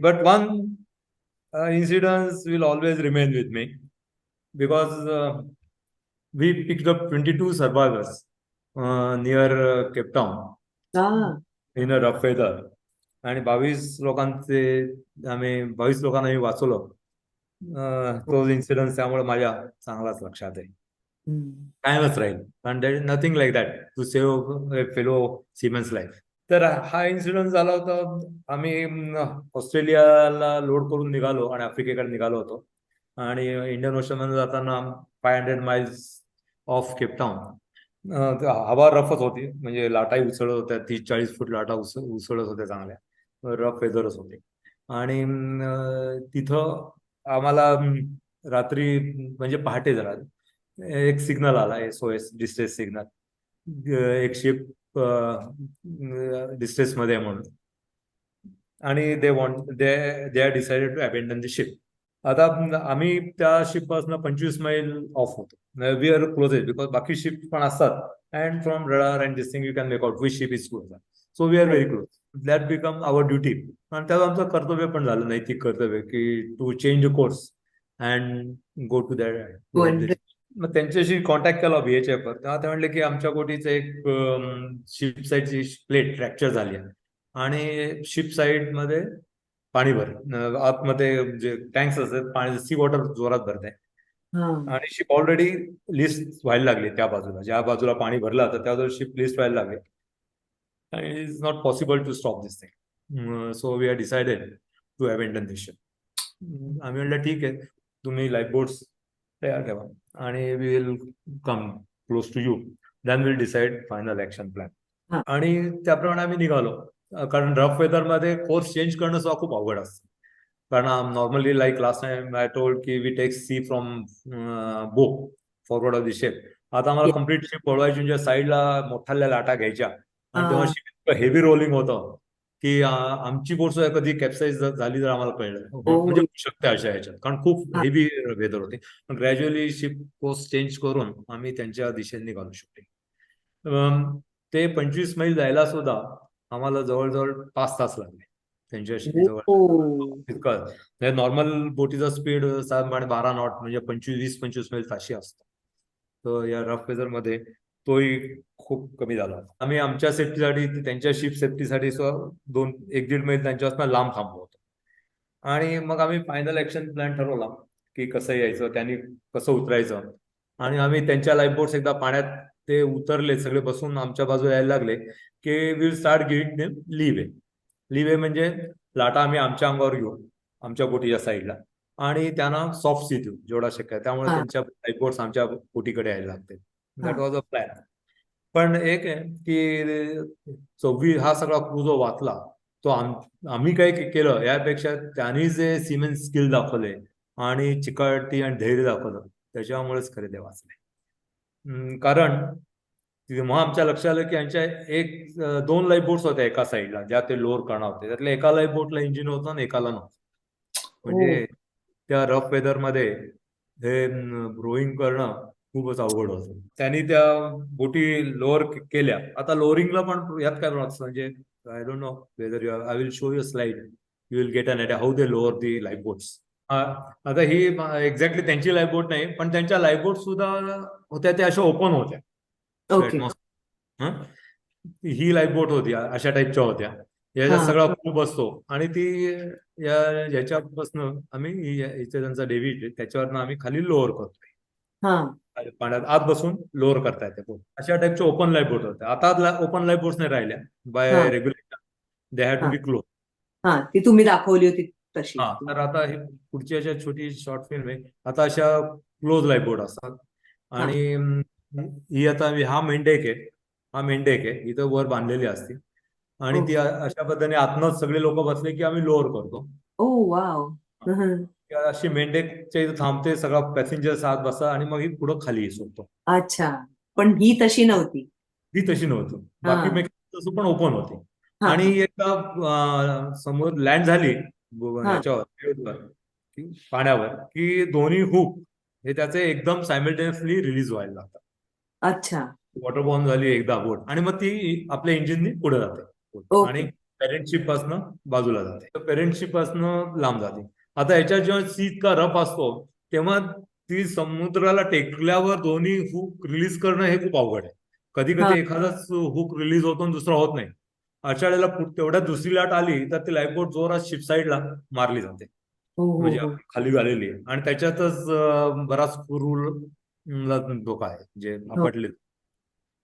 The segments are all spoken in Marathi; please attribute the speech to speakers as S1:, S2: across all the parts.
S1: but one uh, incident will always remain with me because uh, we picked up 22 survivors uh, near uh, Cape Town
S2: हा
S1: in a rough weather आणि बावीस लोकांचे आम्ही बावीस लोकांना मी वाचवलं तो इन्सिडन्स त्यामुळे माझ्या चांगलाच लक्षात आहे. कायमच राहील कारण there is nothing like that to save fellow seamen's life तर हा इन्सिडन्स झाला होता. आम्ही ऑस्ट्रेलियाला लोड करून निघालो आणि आफ्रिकेकडे निघालो होतो. आणि इंडियन ओशनमध्ये जाताना five hundred miles off Cape Town हवा रफच होती. म्हणजे लाटाही उसळत होत्या. तीस चाळीस फूट लाटा उस उसळत होत्या चांगल्या. रफ वेदरच होते. आणि तिथं आम्हाला रात्री म्हणजे पहाटे जरा एक सिग्नल आला S O S distress signal एक शिप डिस्ट्रेस मध्ये म्हणून. आणि they want they they are decided to abandon the ship आता आम्ही त्या शिपपासून पंचवीस मैल ऑफ होतो. वी आर क्लोजेस्ट बिकॉज बाकी शिप पण असतात. And from radar and this thing you can make out which ship is close so we are very close that become our duty आणि त्यात आमचं कर्तव्य पण झालं नैतिक कर्तव्य की to change course and go to that मग त्यांच्याशी कॉन्टॅक्ट केला बीएचएफ वर. तेव्हा ते म्हणले की आमच्या बोटीचं एक शिप साईडची प्लेट फ्रॅक्चर झाली आहे. आणि शिप साईडमध्ये पाणी भर आतमध्ये जे टँक्स असतात पाणी सी वॉटर जोरात भरत आहे.
S2: हा.
S1: आणि शिप ऑलरेडी लिस्ट व्हायला लागली त्या बाजूला. ज्या बाजूला पाणी भरलं तर त्या बाजूला शिप लिस्ट व्हायला लागली. आणि it is not possible to stop this thing so we are decided to this ship आम्ही म्हटलं ठीक आहे. तुम्ही लाईफ बोट्स तयार ठेवा. आणि we will come close to you then will decide final action. Plan आणि त्याप्रमाणे आम्ही निघालो. कारण रफ वेदरमध्ये कोर्स चेंज करणं सुद्धा खूप अवघड असतं. कारण normally like last time I told की we take sea from bow forward off the ship आता आम्हाला. कंप्लीट शिप वळवायची म्हणजे साईडला मोठ्या लाटा घ्यायच्या. आणि तेव्हा. शिप हेवी रोलिंग होतं. की आमची बोट सुद्धा कधी कॅप्साईज झाली तर आम्हाला कळलं.
S2: Oh.
S1: म्हणजे होऊ शकते अशा ह्याच्यात. कारण खूप
S2: हा.
S1: हेवी वेदर होते. ग्रॅज्युअली शिप कोर्स चेंज करून आम्ही त्यांच्या दिशेने निघालो शकतो ते पंचवीस मैल जायला सुद्धा आम्हाला जवळजवळ पाच तास लागले. त्यांच्याशी जवळ.
S2: ओ.
S1: इतकं. नॉर्मल बोटीचा स्पीड साधारणपणे बारा नॉट म्हणजे पंचवीस वीस पंचवीस मैल ताशी असतो. तर या रफ वेदरमध्ये तोही खूप कमी झाला. आम्ही आमच्या सेफ्टीसाठी त्यांच्या शिप सेफ्टीसाठी दोन एक दीड मैल त्यांच्यापासून लांब थांबलो होतो. आणि मग आम्ही फायनल ऍक्शन प्लॅन ठरवला की कसं यायचं त्यांनी कसं उतरायचं. आणि आम्ही त्यांच्या लाईफ बोट्स एकदा पाण्यात ते उतरले सगळे बसून आमच्या बाजूला यायला लागले की will start giving them leeway leeway म्हणजे लाटा आम्ही आमच्या अंगावर घेऊ आमच्या बोटीच्या साईडला आणि त्यांना सॉफ्ट सी देऊ जेवढा शक्य आहे. त्यामुळे. त्यांच्या लाईफ बोट्स आमच्या बोटीकडे यायला लागते दॅट
S2: हा.
S1: वॉज अ प्लॅन पण एक आहे की चौवी हा सगळा क्रू जो वाचला तो आम आम्ही काय केलं यापेक्षा त्यांनी जे सिमेंट स्किल दाखवले आणि चिकाटी आणि धैर्य दाखवलं त्याच्यामुळेच खरे ते वाचले. कारण तेव्हा आमच्या लक्षात आलं की यांच्या एक दोन लाईफ बोट्स होत्या एका साईडला ज्या ते लोअर करणार होते. त्यातल्या एका लाईफ बोटला इंजिन होतं आणि एकाला नव्हतं. म्हणजे त्या रफ वेदरमध्ये हे रोईंग करणं खूपच अवघड होतं. त्यांनी त्या बोटी लोअर केल्या. आता लोअरिंगला पण यात काय प्रॉब्लेम म्हणजे I don't know whether you I will show you slide you will get an idea how they lower the life boats आता ही एक्झॅक्टली त्यांची लाईफ बोट नाही पण त्यांच्या लाईफ बोट सुद्धा होत्या त्या अशा ओपन होत्या.
S2: ओके
S1: हं? ही लाईफ बोट होती अशा टाईपच्या होत्या.
S2: हा.
S1: सगळा खूप असतो आणि ती या याच्यापासून आम्ही त्यांचा डेव्हिड त्याच्यावरनं आम्ही खाली लोअर करतोय.
S2: हा
S1: पाण्यात आत बसून लोअर करता येते बोट अशा टाईपच्या ओपन लाईफ बोट होत्या आता ओपन लाईफ बोट्स नाही राहिल्या. बाय
S2: हा.
S1: रेग्युलेशन दे हॅड टू
S2: हा.
S1: बी क्लोज
S2: हा ती तुम्ही दाखवली होती तशी.
S1: हा तर आता ही पुढची अशा छोटी शॉर्ट फिल्म आहे. आता अशा क्लोज लाईफ बोर्ड असतात. आणि ही आता हा मेंढेक आहे. हा मेंढेक आहे. इथं वर बांधलेली असते. आणि ती अ- अशा पद्धतीने आतनच सगळे लोक बसले की आम्ही लोअर करतो.
S2: Oh wow. हं.
S1: ती अशी मेंढेकच्या इथं थांबते सगळा पॅसेंजर आत बसा आणि मग ही पुढं खाली सोडतो
S2: अच्छा. पण ही तशी नव्हती.
S1: ही तशी नव्हती. बाकी. मेकॅनिक तसं पण ओपन होते. आणि एकदा अं, समोर लँड झाली. ह्याच्यावर पाण्यावर की दोन्ही हुक हे त्याचे एकदम सायमल्टेनियसली रिलीज व्हायला लागतात.
S2: अच्छा.
S1: वॉटर बॉम्ब झाली एकदा बोट. आणि मग ती आपल्या इंजिननी पुढे जाते. आणि पेरेंटशिप पासनं बाजूला जाते. पेरेंटशिप पासनं लांब जाते. आता याच्यात जेव्हा सी इतका रफ असतो तेव्हा ती समुद्राला टेकल्यावर दोन्ही हुक रिलीज करणं हे खूप अवघड आहे. कधी. कधी एखादाच हुक रिलीज होतो आणि दुसरा होत नाही. अशा वेळेला तेवढ्यात दुसरी लाट आली तर ती लाईफबोट जोरात शिप साईडला मारली जाते.
S2: हो हो
S1: म्हणजे
S2: हो.
S1: खाली झालेली आहे. आणि त्याच्यातच बराच क्रूला धोका आहे जे आपटले.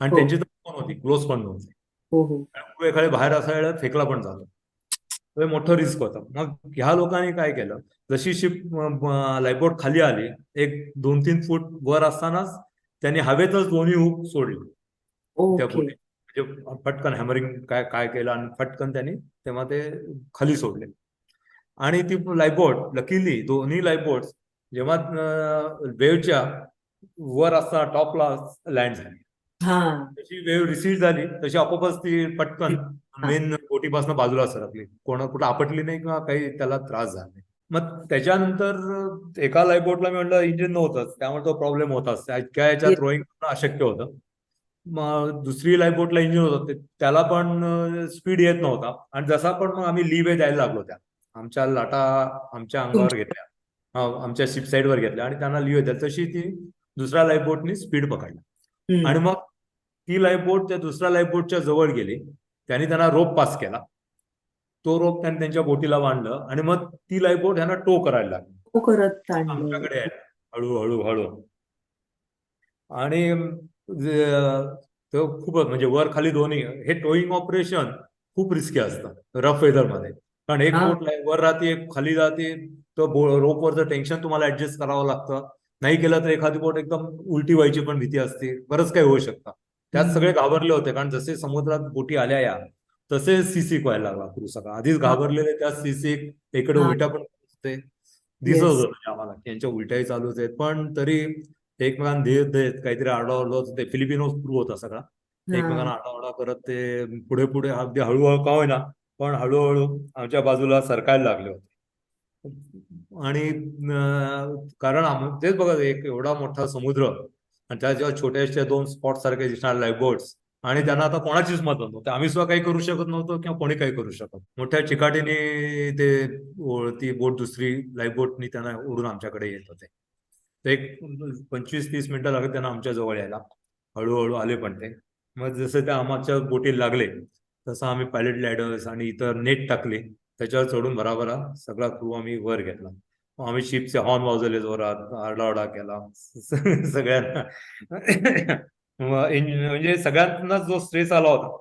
S1: आणि. त्यांची तर होती क्लोज पण नव्हती.
S2: हो हो.
S1: आणि एखादे बाहेर असायला फेकला पण झाला हे मोठं रिस्क होतं. मग ह्या लोकांनी काय केलं? जशी शिप लाईफबोट खाली आली एक दोन तीन फूट वर असतानाच त्यांनी हवेतच दोन्ही हुक सोडले. त्या बोटी म्हणजे पटकन हॅमरिंग काय काय केलं आणि पटकन त्यांनी तेव्हा ते खाली सोडले. आणि ती लाईफबोट लकीली दोन्ही लाईफबोट जेव्हा वेवच्या वर असताना टॉपला लँड झाली. जशी वेव रिसीव्ह झाली तशी आपोआपच ती पटकन मेन बोटीपासून बाजूला सरकली कोणा कुठं आपटली नाही किंवा काही त्याला त्रास झाला नाही. मग त्याच्यानंतर एका लाईफबोटला मी म्हटलं इंजिन नव्हतंच. त्यामुळे तो प्रॉब्लेम होताच इतक्या याच्यात करणं अशक्य होतं. मग दुसरी लाईफबोटला इंजिन होतं. त्याला पण स्पीड येत नव्हता. आणि जसा पण मग आम्ही लीवे द्यायला लागलो त्या. आमच्या लाटा आमच्या अंगावर घेतल्या. आमच्या शिप साईडवर घेतल्या. आणि त्यांना लीवे द्या तशी ती दुसऱ्या लाईफबोटनी स्पीड पकडला. आणि मग ती लाईफबोट त्या दुसऱ्या लाईफबोटच्या जवळ गेली. त्यांनी त्यांना रोप पास केला. तो रोप त्यांनी त्यांच्या बोटीला बांधलं आणि मग ती लाईफबोट ह्यांना टो करायला लागली.
S2: हो करत
S1: आमच्याकडे यायला. हळू आणि खूपच म्हणजे वर खाली दोन्ही हे टोईंग ऑपरेशन खूप रिस्की असतं रफ वेदरमध्ये. कारण एक. बोट वर राहते एक खाली जाते तर रोपवरचं टेन्शन तुम्हाला ऍडजस्ट करावं लागतं. नाही केलं तर एखादी बोट एकदम उलटी व्हायची पण भीती असते. बरंच काही होऊ शकतं. त्यात. सगळे घाबरले होते कारण जसे समुद्रात बोटी आल्या या तसे सीसी व्हायला लागला सगळा आधीच घाबरलेले त्या सीसी इकडे. उलट्या पण होते दिसत. होतं म्हणजे आम्हाला की यांच्या उलट्याही चालूच आहेत पण तरी एकमेकांना देत देत काहीतरी आरडाओरडा होत ते फिलिपिनो क्रू होता सगळा. एकमेकांना आरडाओरडा करत ते पुढे पुढे अगदी हळूहळू का होईना पण हळूहळू आमच्या बाजूला सरकायला लागले होते आणि कारण तेच बघा एक एवढा मोठा समुद्र आणि त्या जेव्हा छोट्याशा दोन स्पॉट सारखे दिसणार लाईफ बोट्स आणि त्यांना आता कोणाचीच मत नव्हतं. आम्ही सुद्धा काही करू शकत नव्हतो किंवा कोणी काही करू शकत मोठ्या चिकाटीने ते ती बोट दुसरी लाईफ बोटनी त्यांना उडून आमच्याकडे येत होते. ते एक पंचवीस तीस मिनिटं लागत त्यांना आमच्या जवळ यायला. हळूहळू आले पण ते. मग जसं त्या आमच्या बोटीला लागले तसं आम्ही पायलट लॅडर्स आणि इतर नेट टाकले. त्याच्यावर चढून भराभरा सगळा क्रू आम्ही वर घेतला. आम्ही शिपचे हॉर्न वाजवले जोरात आरडाओरडा केला. सगळ्यांना. म्हणजे सगळ्यांना जो स्ट्रेस आला होता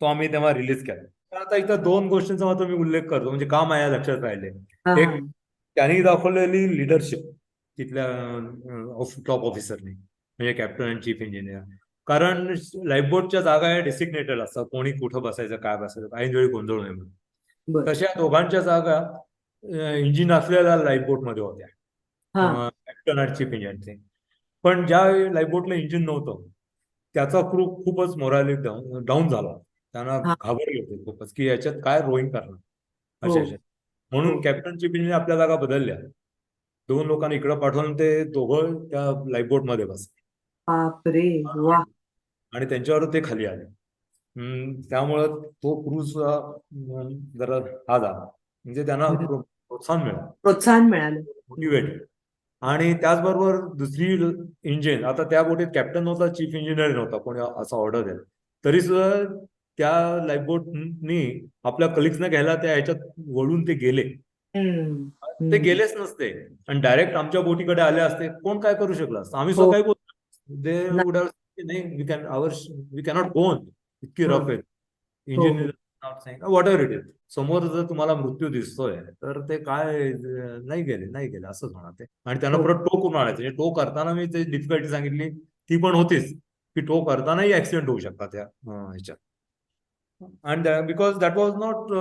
S1: तो आम्ही तेव्हा रिलीज केला. आता इथं दोन गोष्टींचा मात्र मी उल्लेख करतो म्हणजे का माझ्या लक्षात राहिले. एक त्यांनी दाखवलेली लिडरशिप तिथल्या टॉप ऑफिसरनी म्हणजे कॅप्टन अँड चीफ इंजिनियर कारण लाईफबोटच्या जागा या डेसिग्नेटेड असतात. कोणी कुठं बसायचं काय बसायचं ऐन वेळी गोंधळ नये म्हणून. तशा दोघांच्या जागा इंजिन असलेल्या लाईफबोटमध्ये होत्या कॅप्टन आणि चीफ इंजिनचे पण ज्या लाईफबोटला इंजिन नव्हतं त्याचा क्रू खूपच मोराली डाऊन झाला. त्यांना. घाबरले होते खूपच की याच्यात काय रोईंग करणार?
S2: हो.
S1: अशा म्हणून. कॅप्टन चीफ इंजिनियर आपल्या जागा बदलल्या. दोन लोकांनी इकडे पाठवून ते दोघं त्या लाईफबोटमध्ये बसले आणि त्यांच्यावर ते खाली आले. त्यामुळं तो क्रूज जरा हा झाला. म्हणजे त्यांना प्रोत्साहन मिळालं
S2: प्रोत्साहन मिळालं
S1: मोटिवेटेड आणि त्याचबरोबर दुसरी इंजिन आता त्या बोटीत कॅप्टन नव्हता चीफ इंजिनियर नव्हता कोणी असं ऑर्डर द्यायला तरी सुद्धा त्या लाईफबोटनी आपल्या कलिग्सना घ्यायला त्या ह्याच्यात वळून ते गेले. ते. गेलेच नसते आणि डायरेक्ट आमच्या बोटीकडे आले असते कोण काय करू शकलं असतं आम्ही
S2: हो.
S1: काय बोलतो दे
S2: नाही.
S1: वुड नाही we can our we cannot go on इतकी
S2: हो.
S1: रफ आहे
S2: हो.
S1: वॉट एव्हर इट इज समोर जर तुम्हाला मृत्यू दिसतोय तर ते काय नाही गेले नाही गेले असंच होणार ते. आणि त्यांना
S2: हो.
S1: परत टो करून आणायचं. म्हणजे टो करताना मी ते डिफिकल्टी सांगितली ती पण होतीच. की टो करतानाही ऍक्सिडेंट होऊ शकतात त्या ह्याच्यात. And because that was not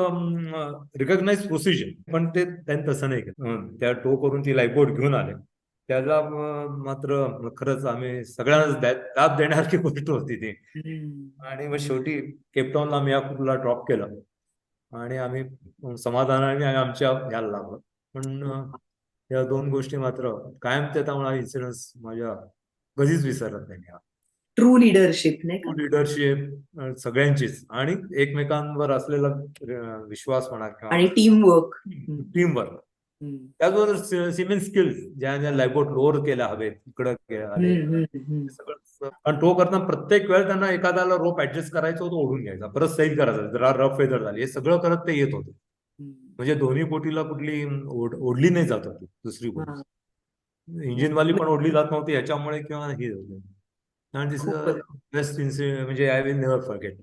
S1: recognise procedure पण ते त्यांनी तसं नाही केलं. त्या टो करून ती लाईफबोट घेऊन आले. त्याला मात्र खरंच आम्ही सगळ्यांनाच दा- दाद देण्यासारखी गोष्ट होती ती. आणि मग शेवटी केपटाऊनला आम्ही या क्रूला ड्रॉप केलं. आणि आम्ही समाधानाने आमच्या यायला लागलो. पण या दोन गोष्टी मात्र कायम त्या त्यामुळे इन्सिडन्स माझ्या कधीच विसरत नाही.
S2: ट्रू लिडरशिप नाही का?
S1: लिडरशिप सगळ्यांचीच. आणि एकमेकांवर असलेला विश्वास म्हणा किंवा
S2: आणि टीम वर्क
S1: टीम वर्क त्याचबरोबर सिमेंट स्किल्स ज्या ज्या लायबोट लोअर केल्या हवेत इकडं सगळं आणि तो करताना प्रत्येक वेळ त्यांना एखाद्याला रोप ऍडजस्ट करायचा होतो ओढून घ्यायचा. परत सैल करायचा जरा रफ वेदर झाली. हे सगळं करत ते येत होते. म्हणजे दोन्ही बोटीला कुठली ओढ- ओढली नाही जात होती दुसरी बोट इंजिनवाली पण ओढली जात नव्हती ह्याच्यामुळे किंवा हे होते आणि दिस. बेस्ट म्हणजे आय विल नेव्हर फॉरगेट